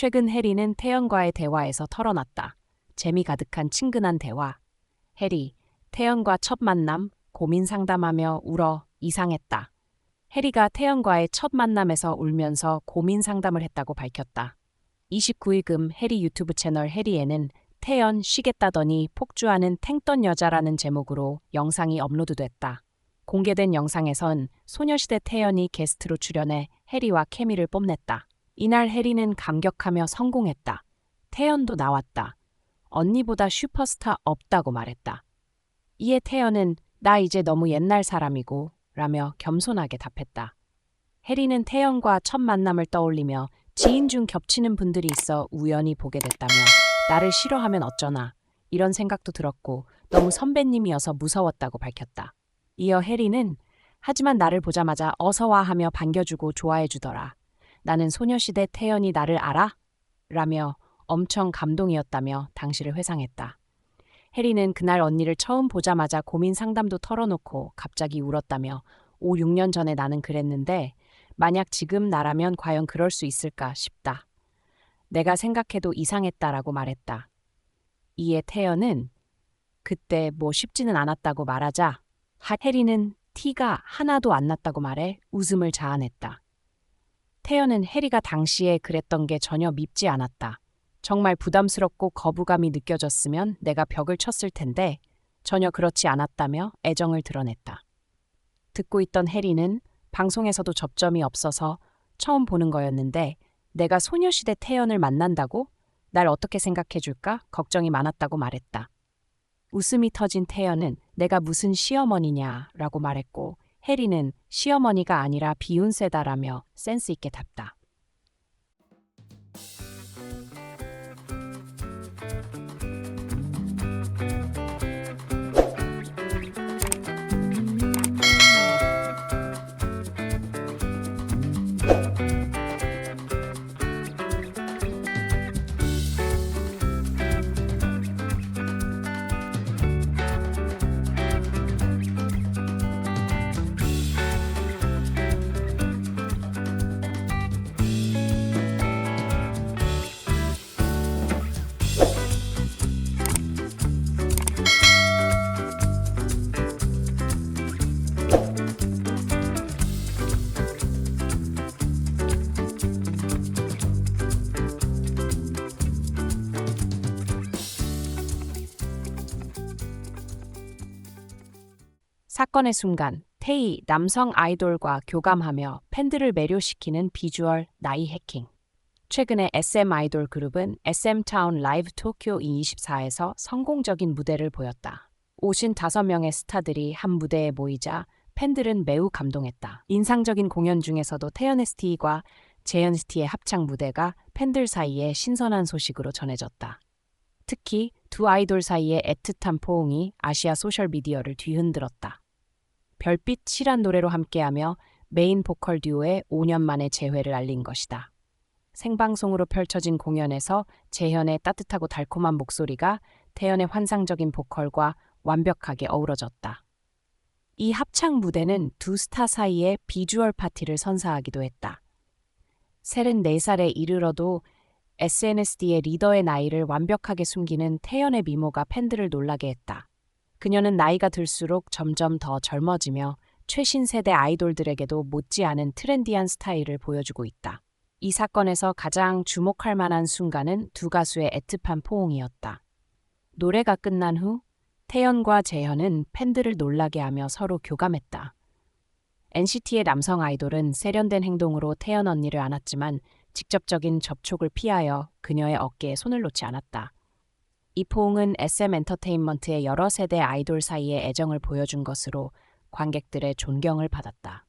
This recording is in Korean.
최근 해리는 태연과의 대화에서 털어놨다. 재미 가득한 친근한 대화. 해리, 태연과 첫 만남, 고민 상담하며 울어 이상했다. 해리가 태연과의 첫 만남에서 울면서 고민 상담을 했다고 밝혔다. 29일 금 해리 유튜브 채널 해리에는 태연 쉬겠다더니 폭주하는 탱떤 여자라는 제목으로 영상이 업로드됐다. 공개된 영상에선 소녀시대 태연이 게스트로 출연해 해리와 케미를 뽐냈다. 이날 해리는 감격하며 성공했다. 태연도 나왔다. 언니보다 슈퍼스타 없다고 말했다. 이에 태연은 나 이제 너무 옛날 사람이고 라며 겸손하게 답했다. 해리는 태연과 첫 만남을 떠올리며 지인 중 겹치는 분들이 있어 우연히 보게 됐다며 나를 싫어하면 어쩌나 이런 생각도 들었고 너무 선배님이어서 무서웠다고 밝혔다. 이어 해리는 하지만 나를 보자마자 어서 와 하며 반겨주고 좋아해주더라. 나는 소녀시대 태연이 나를 알아? 라며 엄청 감동이었다며 당시를 회상했다. 해리는 그날 언니를 처음 보자마자 고민 상담도 털어놓고 갑자기 울었다며 5, 6년 전에 나는 그랬는데 만약 지금 나라면 과연 그럴 수 있을까 싶다. 내가 생각해도 이상했다라고 말했다. 이에 태연은 그때 뭐 쉽지는 않았다고 말하자 해리는 티가 하나도 안 났다고 말해 웃음을 자아냈다. 태연은 해리가 당시에 그랬던 게 전혀 밉지 않았다. 정말 부담스럽고 거부감이 느껴졌으면 내가 벽을 쳤을 텐데 전혀 그렇지 않았다며 애정을 드러냈다. 듣고 있던 해리는 방송에서도 접점이 없어서 처음 보는 거였는데 내가 소녀시대 태연을 만난다고? 날 어떻게 생각해 줄까? 걱정이 많았다고 말했다. 웃음이 터진 태연은 내가 무슨 시어머니냐라고 말했고 해리는 시어머니가 아니라 비운세다라며 센스 있게 답다. 사건의 순간 테이 남성 아이돌과 교감하며 팬들을 매료시키는 비주얼 나이 해킹. 최근에 SM 아이돌 그룹은 SM타운 라이브 토쿄 24에서 성공적인 무대를 보였다. 오신 5명의 스타들이 한 무대에 모이자 팬들은 매우 감동했다. 인상적인 공연 중에서도 태연 ST과 재현 ST의 합창 무대가 팬들 사이에 신선한 소식으로 전해졌다. 특히 두 아이돌 사이의 애틋한 포옹이 아시아 소셜미디어를 뒤흔들었다. 별빛이란 노래로 함께하며 메인 보컬 듀오의 5년 만의 재회를 알린 것이다. 생방송으로 펼쳐진 공연에서 재현의 따뜻하고 달콤한 목소리가 태연의 환상적인 보컬과 완벽하게 어우러졌다. 이 합창 무대는 두 스타 사이의 비주얼 파티를 선사하기도 했다. 셀은 4살에 이르러도 SNSD 의 리더의 나이를 완벽하게 숨기는 태연의 미모가 팬들을 놀라게 했다. 그녀는 나이가 들수록 점점 더 젊어지며 최신 세대 아이돌들에게도 못지않은 트렌디한 스타일을 보여주고 있다. 이 사건에서 가장 주목할 만한 순간은 두 가수의 애틋한 포옹이었다. 노래가 끝난 후 태연과 재현은 팬들을 놀라게 하며 서로 교감했다. NCT의 남성 아이돌은 세련된 행동으로 태연 언니를 안았지만 직접적인 접촉을 피하여 그녀의 어깨에 손을 놓지 않았다. 이 포옹은 SM 엔터테인먼트의 여러 세대 아이돌 사이의 애정을 보여준 것으로 관객들의 존경을 받았다.